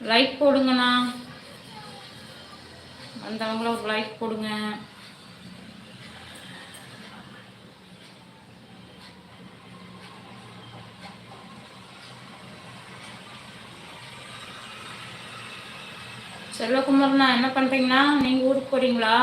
Like போடுங்கண்ணா. வந்தவங்கள ஒரு like போடுங்க. செல்வகுமார்ண்ணா என்ன பண்ணுறீங்கண்ணா நீங்கள் ஊருக்கு போகிறீங்களா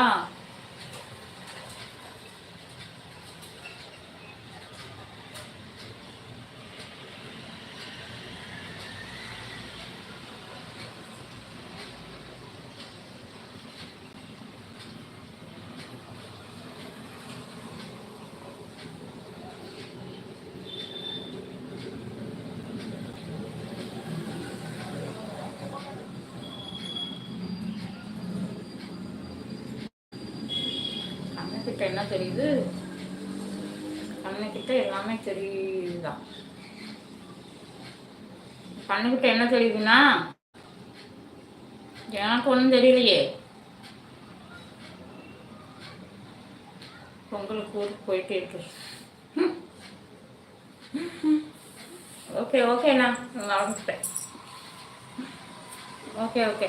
கண்ணுக்கிட்ட என்ன தெரியுது? கண்ணுக்கிட்ட எல்லாமே தெரியுதுதான் கண்ணுக்கிட்ட என்ன தெரியுதுன்னா எனக்கு ஒன்றும் தெரியலையே. பொங்கலுக்கு ஊருக்கு போயிட்டே இருக்கு. ஓகே ஓகேண்ணா மறந்துட்டேன் ஓகே ஓகே.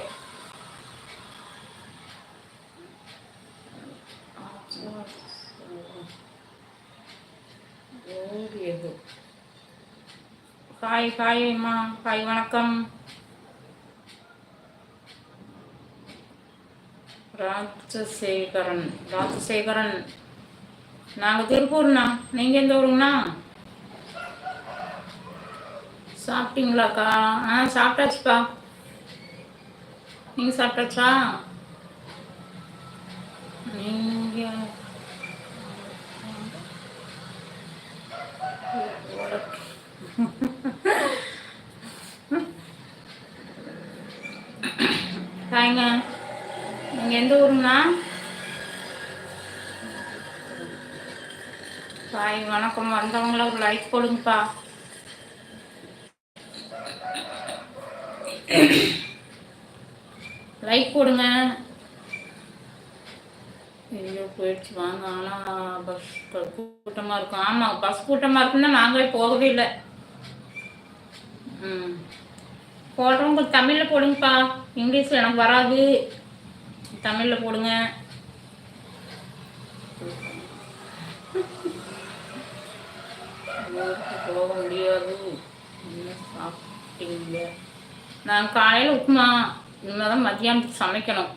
ஓடியது ஹாய் ஹாய் அம்மா. ஹாய் வணக்கம். ராஜசேகரன் ராஜசேகரன். நாங்கள் திருப்பூர்ண்ணா. நீங்கள் எந்த ஊருங்கண்ணா? சாப்பிட்டீங்களாக்கா? ஆ சாப்பிட்டாச்சுப்பா. நீங்கள் சாப்பிட்டாச்சா? நீங்கள் ஹாய்ங்க நீங்கள் எந்த ஊருங்கண்ணா? ஹாய் வணக்கம். வந்தவங்கள ஒரு லைக் போடுங்கப்பா. லைக் போடுங்க. ஐயோ போயிடுச்சு. வாங்க ஆனால் பஸ் கூட்டமாக இருக்கும். ஆமாம் பஸ் கூட்டமாக இருக்குன்னா நாங்களே போகவே இல்லை. ம். போடுறவங்க தமிழில் போடுங்கப்பா. இங்கிலீஷில் எனக்கு வராது. தமிழில் போடுங்க. போக முடியாது சாப்பிட்டீங்க நான் காலையில் உப்புமா இனிமேல் தான் மத்தியானத்துக்கு சமைக்கணும்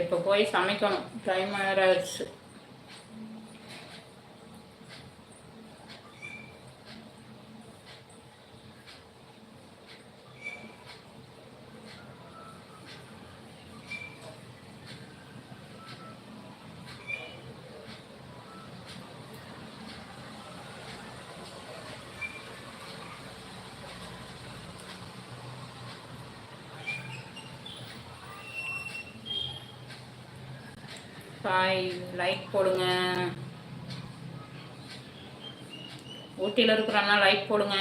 இப்போ போய் சமைக்கணும். டைம் ஆயிடுச்சு ஹாய் லைக் போடுங்க. ஊட்டியில் இருக்கிறாங்கன்னா லைக் போடுங்க.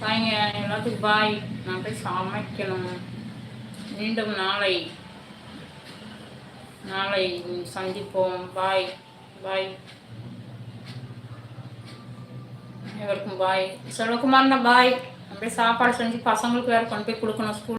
பாய்ங்க எல்லாத்துக்கும் பாய் நான் போய் சமைக்கணும். மீண்டும் நாளை நாளை சந்திப்போம். பாய் பாய் எவருக்கும் பாய் செல்வகுமார்னா பாய் அப்படியே சாப்பாடு செஞ்சு பசங்களுக்கு வேறு கொண்டு போய் கொடுக்கணும் ஸ்கூல்